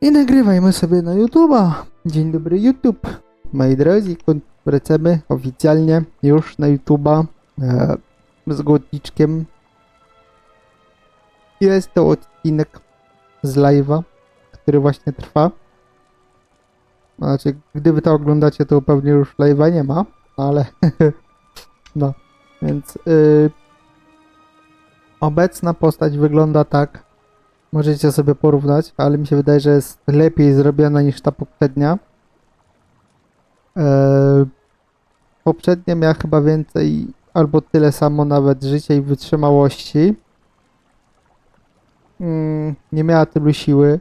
I nagrywajmy sobie na YouTube'a. Dzień dobry YouTube. Moi drodzy, wracamy oficjalnie już na YouTube'a e, z Gotniczkiem. Jest to odcinek z live'a, który właśnie trwa. Znaczy, gdy wy to oglądacie, to pewnie już live'a nie ma, ale no, więc y, obecna postać wygląda tak. Możecie sobie porównać, ale mi się wydaje, że jest lepiej zrobiona niż ta poprzednia. Eee, poprzednia miała chyba więcej, albo tyle samo nawet życia i wytrzymałości. Mm, nie miała tylu siły.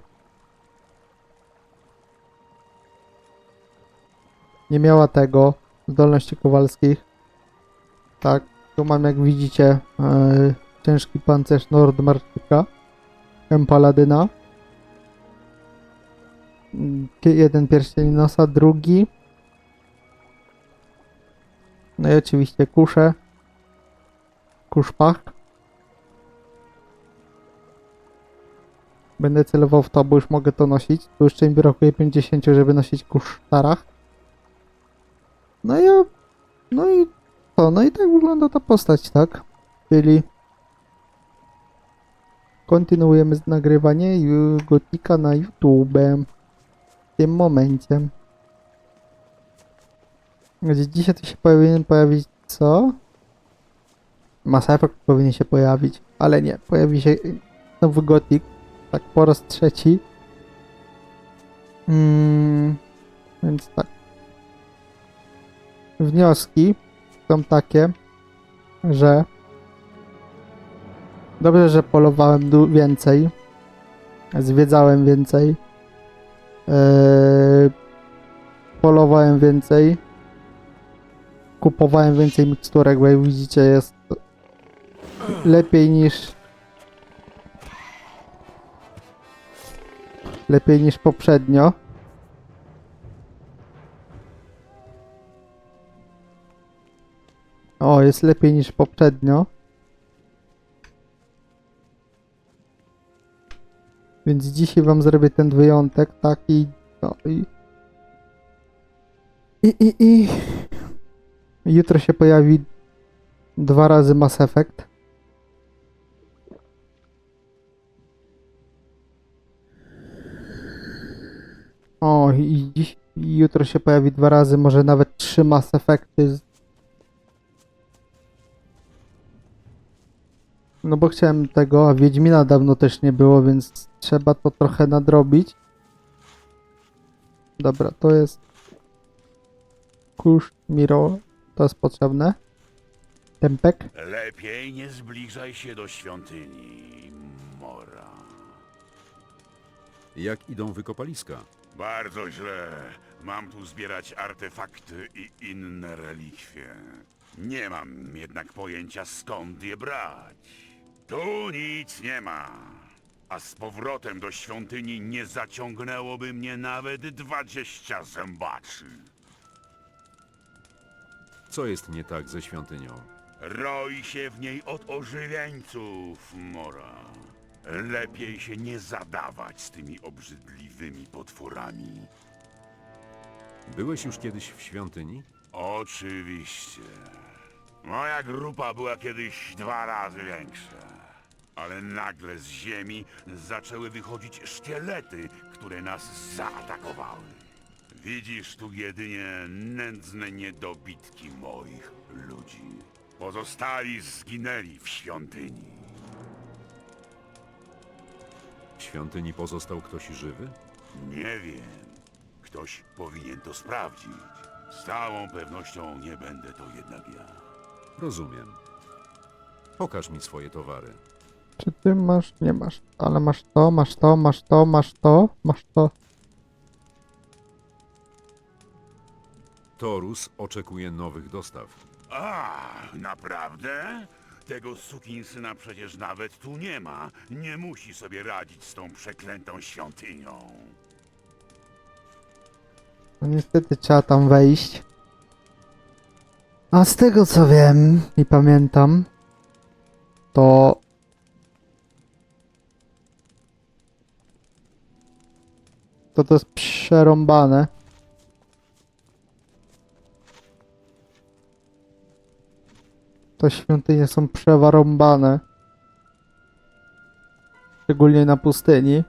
Nie miała tego, zdolności kowalskich. Tak, tu mam jak widzicie e, ciężki pancerz Nordmarczyka. Paladyna. Jeden pierścień nosa, drugi. No i oczywiście kusze. Kuszpach. Będę celował w to, bo już mogę to nosić. Tu jeszcze mi brakuje 50, żeby nosić kusz w. No i... No i to, no i tak wygląda ta postać, tak? Czyli kontynuujemy z nagrywanie Gotika na YouTube w tym momencie. Gdzie dzisiaj to się powinien pojawić co? Mass Effect powinien się pojawić, ale nie, pojawi się nowy Gotik, tak po raz trzeci. Mm, więc tak. Wnioski są takie, że Dobrze, że polowałem więcej. Zwiedzałem więcej. Eee, polowałem więcej. Kupowałem więcej miksturek, bo jak widzicie jest lepiej niż lepiej niż poprzednio. O, jest lepiej niż poprzednio. Więc dzisiaj wam zrobię ten wyjątek, taki, no i... I, i, i... Jutro się pojawi dwa razy Mass Effect. O, i dziś, i jutro się pojawi dwa razy, może nawet trzy Mass Effecty. No bo chciałem tego, a Wiedźmina dawno też nie było, więc trzeba to trochę nadrobić. Dobra, to jest kurz Miro, to jest potrzebne. Tempek. Lepiej nie zbliżaj się do świątyni, Mora. Jak idą wykopaliska? Bardzo źle. Mam tu zbierać artefakty i inne relikwie. Nie mam jednak pojęcia skąd je brać. Tu nic nie ma. A z powrotem do świątyni nie zaciągnęłoby mnie nawet dwadzieścia zębaczy. Co jest nie tak ze świątynią? Roi się w niej od ożywieńców, Mora. Lepiej się nie zadawać z tymi obrzydliwymi potworami. Byłeś już kiedyś w świątyni? Oczywiście. Moja grupa była kiedyś dwa razy większa. Ale nagle z ziemi zaczęły wychodzić szkielety, które nas zaatakowały. Widzisz tu jedynie nędzne niedobitki moich ludzi. Pozostali zginęli w świątyni. W świątyni pozostał ktoś żywy? Nie wiem. Ktoś powinien to sprawdzić. Z całą pewnością nie będę to jednak ja. Rozumiem. Pokaż mi swoje towary. Czy ty masz? Nie masz. Ale masz to, masz to, masz to, masz to, masz to. Torus oczekuje nowych dostaw. A, naprawdę? Tego sukinsyna przecież nawet tu nie ma. Nie musi sobie radzić z tą przeklętą świątynią. No niestety trzeba tam wejść. A z tego co wiem i pamiętam, to to to jest przerąbane. Te świątynie są przewarąbane. Szczególnie na pustyni.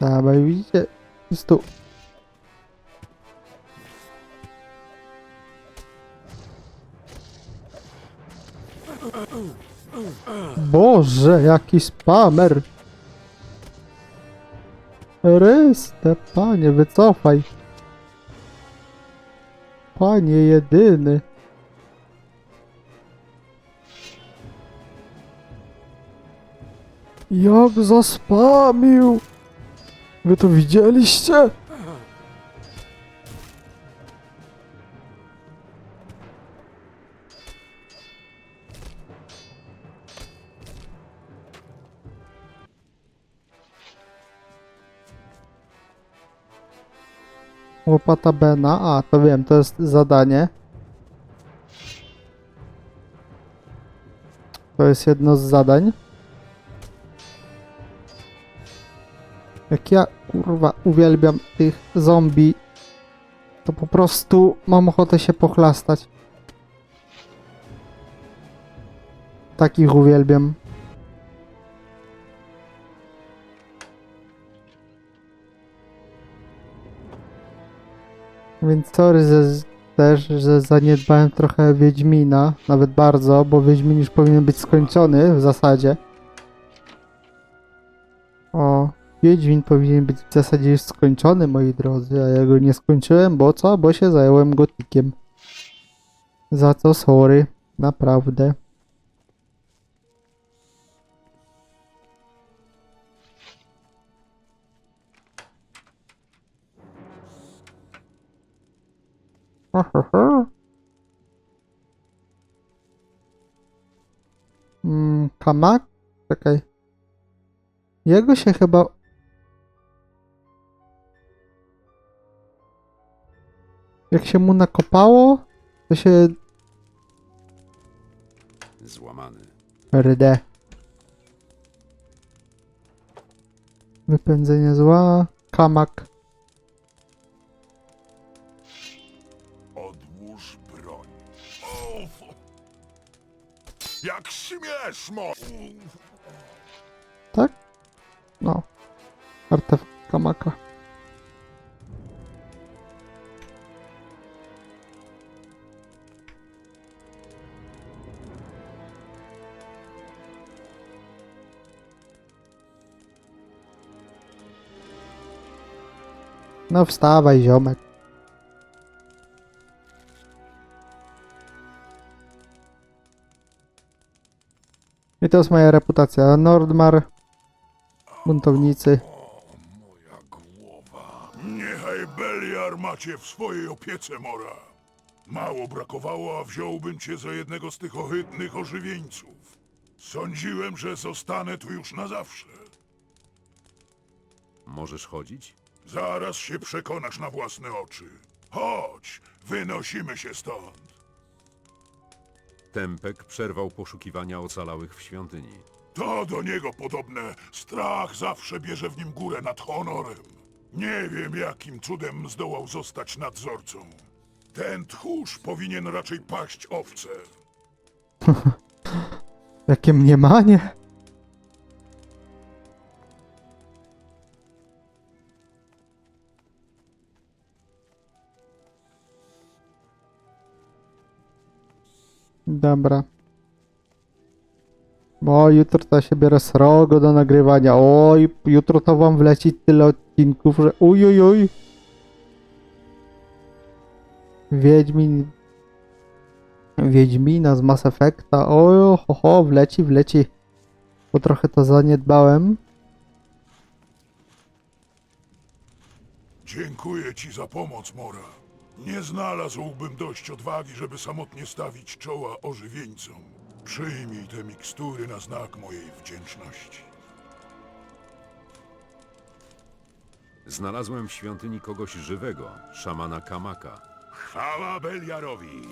I widzicie? Jest tu. Boże, jaki spamer! Ryste, panie, wycofaj. Panie jedyny. Jak zaspamił! Wy to widzieliście? Łopata Bena. A, to wiem, to jest zadanie. To jest jedno z zadań. Jak ja, kurwa, uwielbiam tych zombie, to po prostu mam ochotę się pochlastać. Takich uwielbiam. Więc sorry że, też, że zaniedbałem trochę Wiedźmina, nawet bardzo, bo Wiedźmin już powinien być skończony w zasadzie. O, Wiedźmin powinien być w zasadzie już skończony, moi drodzy, a ja go nie skończyłem, bo co? Bo się zająłem gotikiem. Za co sorry, naprawdę. Mm, Kamak? Czekaj. Jego się chyba... Jak się mu nakopało, to się... Złamany. RD. Wypędzenie zła. Kamak. Mo... Tak? No. Artefakt Kamaka. No wstawaj, ziomek. To jest moja reputacja. Nordmar, buntownicy. Moja głowa. Niechaj Beliar macie w swojej opiece, Mora. Mało brakowało, a wziąłbym cię za jednego z tych ohydnych ożywieńców. Sądziłem, że zostanę tu już na zawsze. Możesz chodzić? Zaraz się przekonasz na własne oczy. Chodź, wynosimy się stąd. Tempek przerwał poszukiwania ocalałych w świątyni. To do niego podobne. Strach zawsze bierze w nim górę nad honorem. Nie wiem, jakim cudem zdołał zostać nadzorcą. Ten tchórz powinien raczej paść owce. Jakie mniemanie. Dobra. Bo jutro to się biorę srogo do nagrywania. Oj, jutro to wam wleci tyle odcinków, że ujujuj. Wiedźmin Wiedźmina z Mass Effecta. O, ho, ho, wleci, wleci. Bo trochę to zaniedbałem. Dziękuję ci za pomoc, Mora. Nie znalazłbym dość odwagi, żeby samotnie stawić czoła ożywieńcom. Przyjmij te mikstury na znak mojej wdzięczności. Znalazłem w świątyni kogoś żywego, szamana Kamaka. Chwała Beliarowi!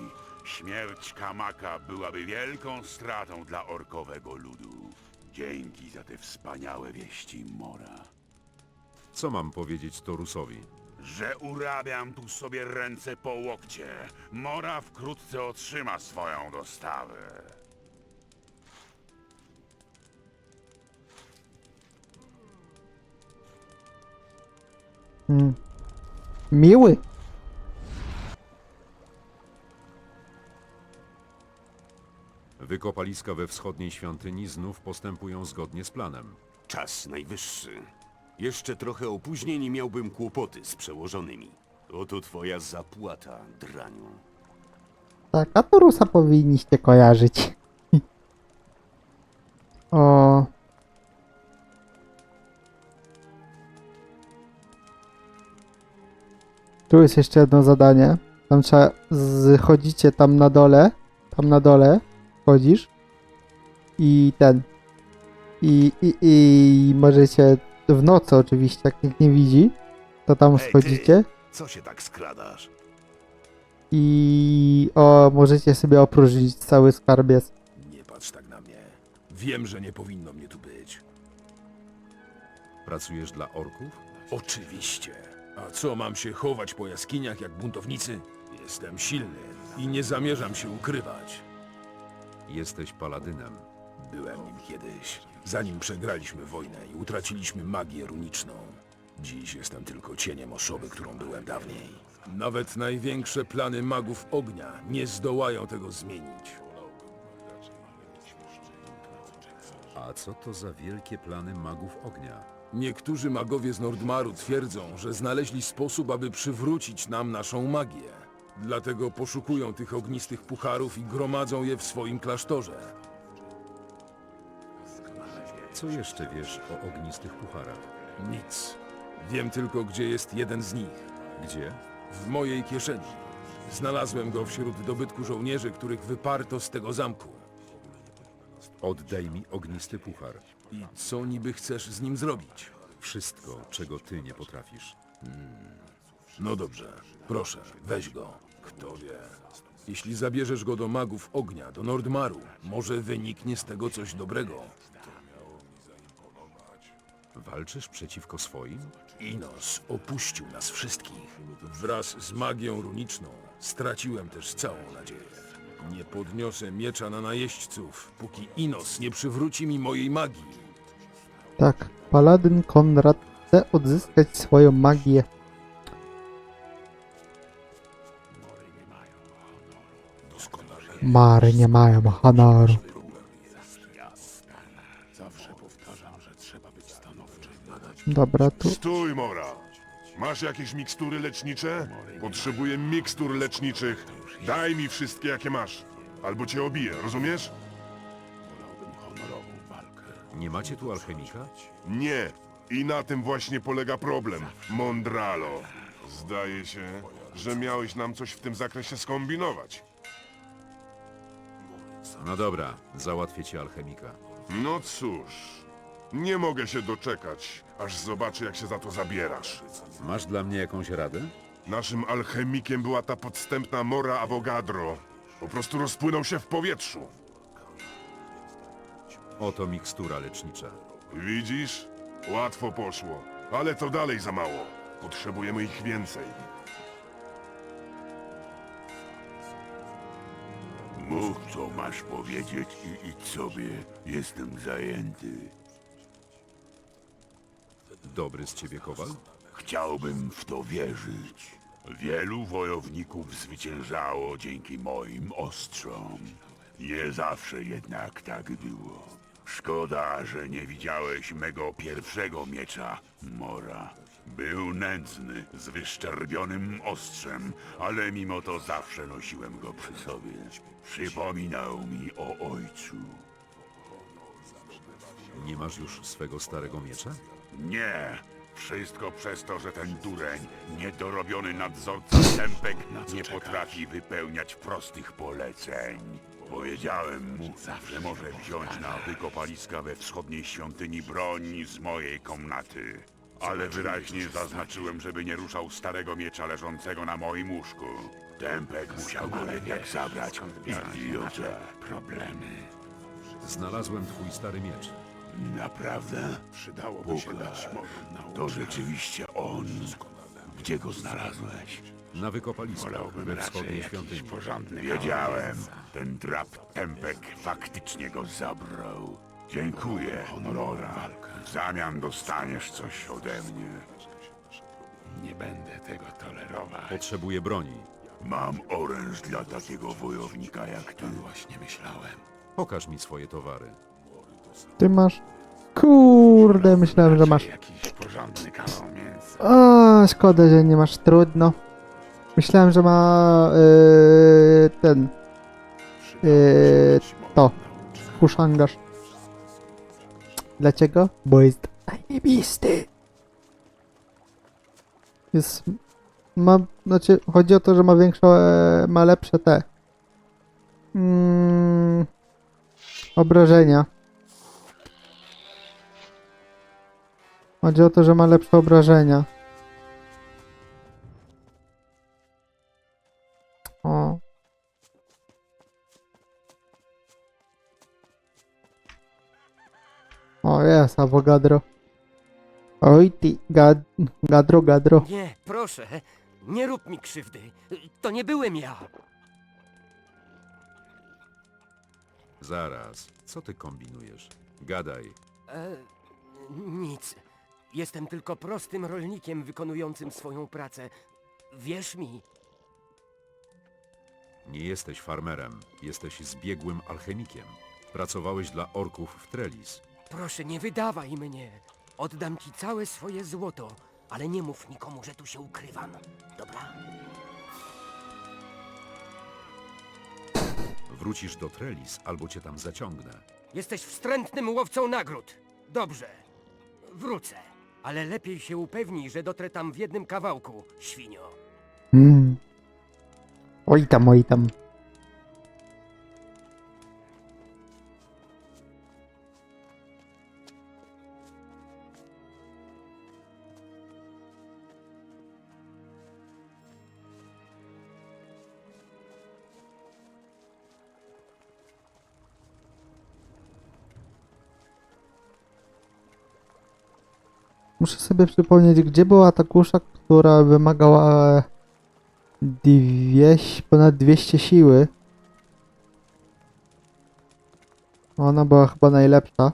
Śmierć Kamaka byłaby wielką stratą dla orkowego ludu. Dzięki za te wspaniałe wieści, Mora. Co mam powiedzieć Torusowi? Że urabiam tu sobie ręce po łokcie. Mora wkrótce otrzyma swoją dostawę. Mm. Miły. Wykopaliska we wschodniej świątyni znów postępują zgodnie z planem. Czas najwyższy. Jeszcze trochę opóźnień i miałbym kłopoty z przełożonymi. Oto twoja zapłata, draniu. Tak, a Torusa powinniście kojarzyć. o. Tu jest jeszcze jedno zadanie. Tam trzeba, zchodzicie tam na dole, tam na dole, chodzisz i ten, i, i, i możecie w nocy oczywiście, jak nikt nie widzi, to tam ty. schodzicie Co się tak skradasz? i o, możecie sobie opróżnić cały skarbiec. Nie patrz tak na mnie. Wiem, że nie powinno mnie tu być. Pracujesz dla orków? Oczywiście. A co, mam się chować po jaskiniach jak buntownicy? Jestem silny i nie zamierzam się ukrywać. Jesteś paladynem. Byłem nim kiedyś, zanim przegraliśmy wojnę i utraciliśmy magię runiczną. Dziś jestem tylko cieniem osoby, którą byłem dawniej. Nawet największe plany magów ognia nie zdołają tego zmienić. A co to za wielkie plany magów ognia? Niektórzy magowie z Nordmaru twierdzą, że znaleźli sposób, aby przywrócić nam naszą magię. Dlatego poszukują tych ognistych pucharów i gromadzą je w swoim klasztorze. Co jeszcze wiesz o ognistych pucharach? Nic. Wiem tylko, gdzie jest jeden z nich. Gdzie? W mojej kieszeni. Znalazłem go wśród dobytku żołnierzy, których wyparto z tego zamku. Oddaj mi ognisty puchar. I co niby chcesz z nim zrobić? Wszystko, czego ty nie potrafisz. No dobrze, proszę, weź go. Kto wie. Jeśli zabierzesz go do magów ognia, do Nordmaru, może wyniknie z tego coś dobrego. Walczysz przeciwko swoim? Inos opuścił nas wszystkich. Wraz z magią runiczną straciłem też całą nadzieję. Nie podniosę miecza na najeźdźców, póki Inos nie przywróci mi mojej magii. Tak, paladyn Konrad chce odzyskać swoją magię. Mary nie mają honoru. Dobra, tu Stój, Mora! Masz jakieś mikstury lecznicze? Potrzebuję mikstur leczniczych. Daj mi wszystkie, jakie masz. Albo cię obiję, rozumiesz? Nie macie tu alchemika? Nie. I na tym właśnie polega problem, Mondralo. Zdaje się, że miałeś nam coś w tym zakresie skombinować. No dobra, załatwię ci alchemika. No cóż, nie mogę się doczekać, aż zobaczę, jak się za to zabierasz. Masz dla mnie jakąś radę? Naszym alchemikiem była ta podstępna Mora Avogadro. Po prostu rozpłynął się w powietrzu. Oto mikstura lecznicza. Widzisz? Łatwo poszło, ale to dalej za mało. Potrzebujemy ich więcej. Mów, co masz powiedzieć i idź sobie. Jestem zajęty. Dobry z ciebie kowal? Chciałbym w to wierzyć. Wielu wojowników zwyciężało dzięki moim ostrzom. Nie zawsze jednak tak było. Szkoda, że nie widziałeś mego pierwszego miecza, Mora. Był nędzny, z wyszczerbionym ostrzem, ale mimo to zawsze nosiłem go przy sobie. Przypominał mi o ojcu. Nie masz już swego starego miecza? Nie! Wszystko przez to, że ten dureń, niedorobiony nadzorca Tempek nie potrafi wypełniać prostych poleceń. Powiedziałem mu, że może wziąć na wykopaliska we wschodniej świątyni broń z mojej komnaty. Ale wyraźnie zaznaczyłem, żeby nie ruszał starego miecza leżącego na moim łóżku. Tempek musiał go jednak zabrać. Idiota. Problemy. Znalazłem twój stary miecz. Naprawdę? Przydałoby się dać To rzeczywiście on. Gdzie go znalazłeś? Na wykopaliskach Wolałbym we raczej wschodniej jakiś świątyni. porządny Wiedziałem. Ten drap tempek faktycznie go zabrał. Dziękuję, Nora. W zamian dostaniesz coś ode mnie. Nie będę tego tolerować. Potrzebuję broni. Mam oręż dla takiego wojownika jak ty. Właśnie myślałem. Pokaż mi swoje towary. Ty masz... Kurde, myślałem, że masz... Jakiś porządny kawał mięsa. O, szkoda, że nie masz trudno. Myślałem, że ma yy, ten yy, to kuszangarz. Dlaczego? Bo jest najniebisty. Jest ma, znaczy chodzi o to, że ma większe, e, ma lepsze te mm, obrażenia. Chodzi o to, że ma lepsze obrażenia. O. O jest, Avogadro. Oj ty, gad, gadro, gadro. Nie, proszę, nie rób mi krzywdy. To nie byłem ja. Zaraz, co ty kombinujesz? Gadaj. E, nic. Jestem tylko prostym rolnikiem wykonującym swoją pracę. Wierz mi, Nie jesteś farmerem, jesteś zbiegłym alchemikiem. Pracowałeś dla orków w Trellis. proszę, nie wydawaj mnie. Oddam ci całe swoje złoto, ale nie mów nikomu, że tu się ukrywam. Dobra? Wrócisz do Trellis albo cię tam zaciągnę. Jesteś wstrętnym łowcą nagród. Dobrze. Wrócę. Ale lepiej się upewnij, że dotrę tam w jednym kawałku, świnio. Mm. Oj tam, oj tam. Muszę sobie przypomnieć, gdzie była ta kusza, która wymagała 200, ponad 200 siły. Ona była chyba najlepsza.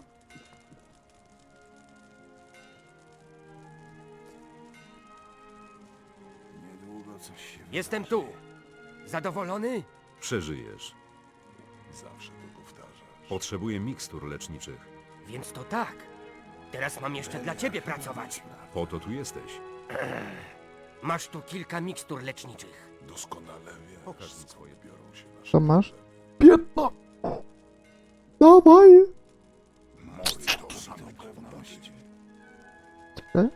Jestem tu. Zadowolony? Przeżyjesz. Zawsze to powtarzasz. Potrzebuję mikstur leczniczych. Więc to tak. Teraz mam jeszcze dla ciebie pracować. Po to tu jesteś. Masz tu kilka mikstur leczniczych. Doskonale wiesz. Pokaż mi swoje biorą się nasze Co masz? Piętno! Dawaj!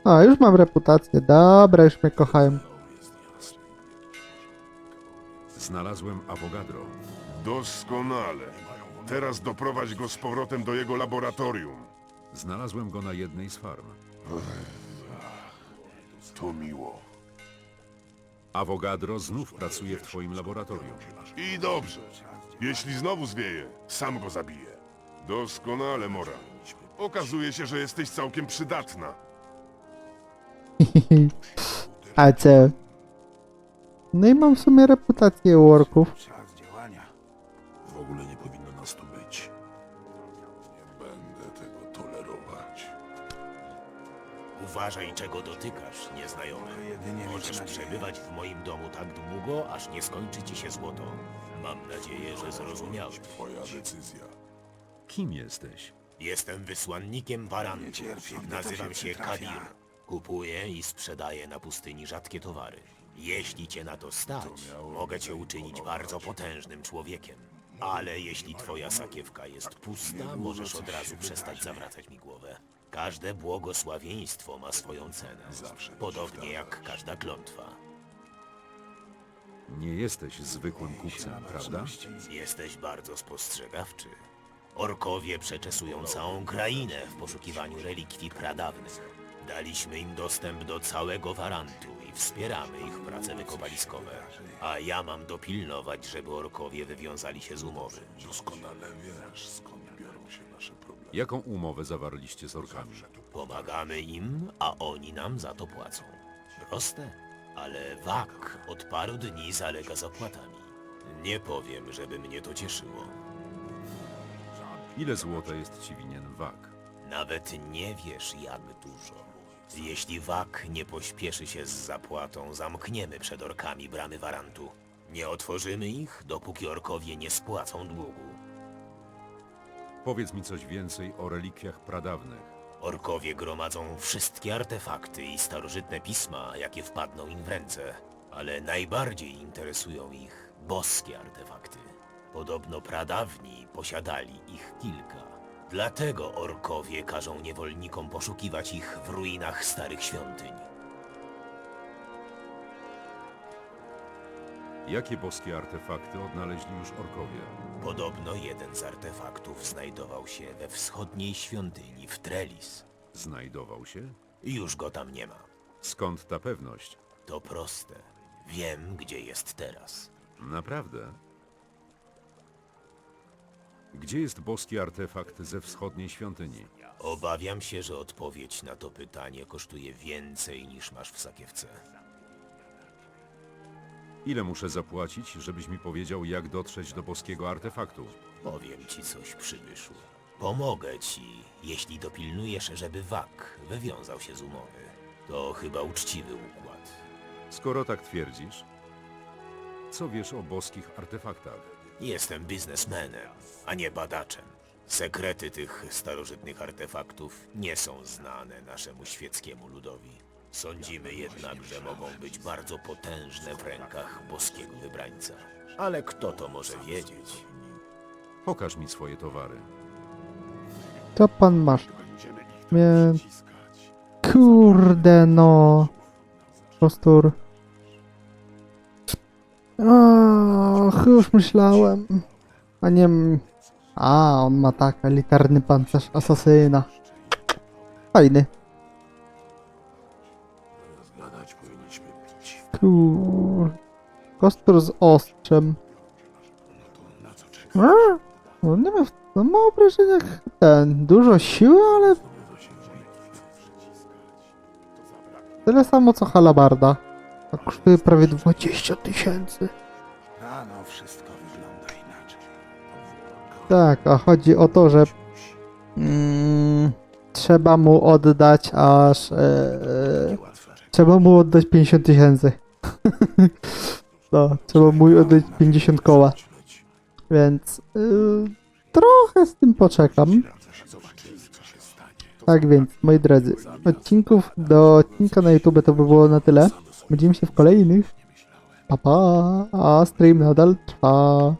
A, już mam reputację. Dobra, już mnie kochają. Znalazłem Avogadro. Doskonale. Teraz doprowadź go z powrotem do jego laboratorium. Znalazłem go na jednej z farm. To miło. Avogadro znów pracuje w twoim laboratorium. I dobrze. Jeśli znowu zwieje, sam go zabiję. Doskonale, Mora. Okazuje się, że jesteś całkiem przydatna. A co? No i mam w sumie reputację u Uważaj, czego dotykasz, nieznajomy. Możesz przebywać w moim domu tak długo, aż nie skończy ci się złoto. Mam nadzieję, że zrozumiałeś. Twoja decyzja. Kim jesteś? Jestem wysłannikiem Barantu. Nazywam się Kadir. Kupuję i sprzedaję na pustyni rzadkie towary. Jeśli cię na to stać, mogę cię uczynić bardzo potężnym człowiekiem. Ale jeśli twoja sakiewka jest pusta, możesz od razu przestać zawracać mi głowę. Każde błogosławieństwo ma swoją cenę. Podobnie jak każda klątwa. Nie jesteś zwykłym kupcem, prawda? Jesteś bardzo spostrzegawczy. Orkowie przeczesują całą krainę w poszukiwaniu relikwii pradawnych. Daliśmy im dostęp do całego Warantu i wspieramy ich prace wykopaliskowe. A ja mam dopilnować, żeby orkowie wywiązali się z umowy. Doskonale wiesz, skąd biorą się nasze. Jaką umowę zawarliście z orkami? Pomagamy im, a oni nam za to płacą. Proste, ale Wak od paru dni zalega zapłatami. Nie powiem, żeby mnie to cieszyło. Ile złota jest ci winien Wak? Nawet nie wiesz, jak dużo. Jeśli Wak nie pośpieszy się z zapłatą, zamkniemy przed orkami bramy Warantu. Nie otworzymy ich, dopóki orkowie nie spłacą długu. Powiedz mi coś więcej o relikwiach pradawnych. Orkowie gromadzą wszystkie artefakty i starożytne pisma, jakie wpadną im w ręce, ale najbardziej interesują ich boskie artefakty. Podobno pradawni posiadali ich kilka. Dlatego orkowie każą niewolnikom poszukiwać ich w ruinach starych świątyń. Jakie boskie artefakty odnaleźli już orkowie? Podobno jeden z artefaktów znajdował się we wschodniej świątyni w Trellis. Znajdował się? Już go tam nie ma. Skąd ta pewność? To proste. Wiem, gdzie jest teraz. Naprawdę? Gdzie jest boski artefakt ze wschodniej świątyni? Obawiam się, że odpowiedź na to pytanie kosztuje więcej niż masz w sakiewce. Ile muszę zapłacić, żebyś mi powiedział, jak dotrzeć do boskiego artefaktu? Powiem ci coś, przybyszu. Pomogę ci, jeśli dopilnujesz, żeby Wak wywiązał się z umowy. To chyba uczciwy układ. Skoro tak twierdzisz, co wiesz o boskich artefaktach? Jestem biznesmenem, a nie badaczem. Sekrety tych starożytnych artefaktów nie są znane naszemu świeckiemu ludowi. Sądzimy jednak, że mogą być bardzo potężne w rękach boskiego wybrańca. Ale kto to może wiedzieć? Pokaż mi swoje towary. Co pan masz? Mnie... Kurde no. Kostur. Ach, już myślałem. A nie... m- A, on ma tak, elitarny pancerz asasyna. Fajny. Kur... Kostur z ostrzem. A, No nie ma, no ma obrażenia jak ten, dużo siły, ale... Tyle samo co halabarda. A kosztuje prawie 20 tysięcy. Rano wszystko wygląda inaczej. Tak, a chodzi o to, że mm, trzeba mu oddać aż. E, e, trzeba mu oddać 50 tysięcy. no, trzeba mu oddać 50 koła. Więc y, trochę z tym poczekam. Tak więc, moi drodzy, odcinków do odcinka na YouTube to by było na tyle. Widzimy się w kolejnych. Pa pa, a stream nadal trwa.